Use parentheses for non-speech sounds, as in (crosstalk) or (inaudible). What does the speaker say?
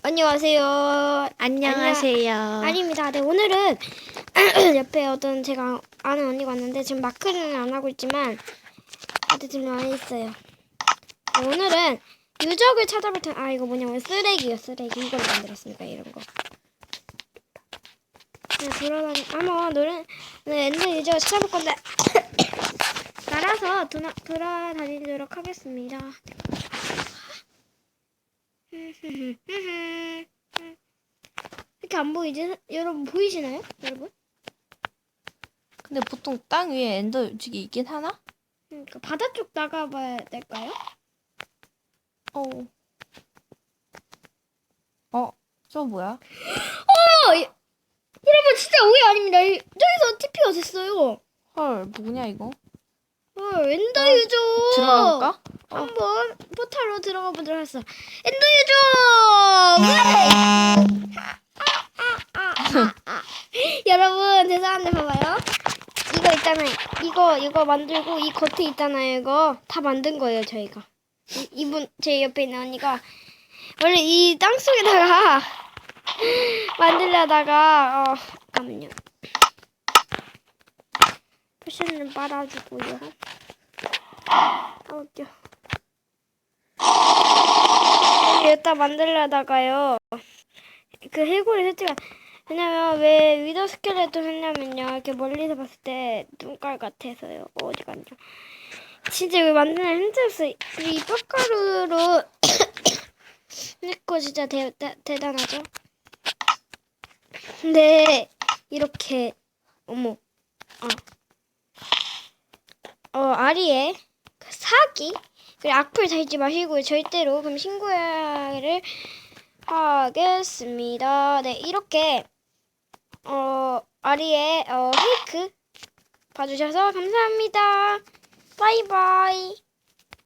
안녕하세요. 안녕하세요. 아닙니다. 네, 오늘은 (clears throat) 옆에 어떤 제가 아는 언니가 왔는데 지금 마크는 안 하고 있지만 어쨌든 와 있어요. 네, 오늘은 유적을 찾아볼 텐. 아 이거 뭐냐면 쓰레기요 쓰레기 이걸 만들었으니까 이런 거. 그냥 돌아다니. 아뭐 노래 네, 엔드 유적을 찾아볼 건데 (clears throat) 날아서 도나, 돌아다니도록 하겠습니다. (laughs) 이렇게 안 보이지? 여러분 보이시나요? 여러분? 근데 보통 땅 위에 엔더 유직이 있긴 하나? 그러니까 바다 쪽 나가봐야 될까요? 어. 어, 저 뭐야? 어, 이- 여러분 진짜 오해 아닙니다. 이- 저기서 TP가 됐어요. 헐, 뭐냐 이거? 헐, 엔더 유저. 들어가 볼까? 한번 포탈로 들어가 보도록 하겠어. 엔더 유저. 여 죄송한데 봐봐요. 이거 있잖아요. 이거 이거 만들고 이 겉에 있잖아요. 이거 다 만든 거예요 저희가. 이, 이분 제 옆에 있는 언니가 원래 이 땅 속에다가 (laughs) 만들려다가 어 잠깐만요. 쿠션을 빨아주고요. 아 웃겨. 여기다 만들려다가요. 그 해골이 설치가 왜냐면 왜 위더 스켈레톤 했냐면요. 이렇게 멀리서 봤을 때 눈깔 같아서요. 어, 어디 갔냐 진짜 이거 만드는 힘들었어. 이 뼈가루로 (coughs) 했고 진짜 대, 대, 대단하죠? 근데 이렇게 어머 어, 어 아리에 그 사기? 그리고 악플 달지 마시고요 절대로 그럼 신고를 하겠습니다. 네, 이렇게 어 아리의 어 페이크 봐주셔서 감사합니다. 바이바이.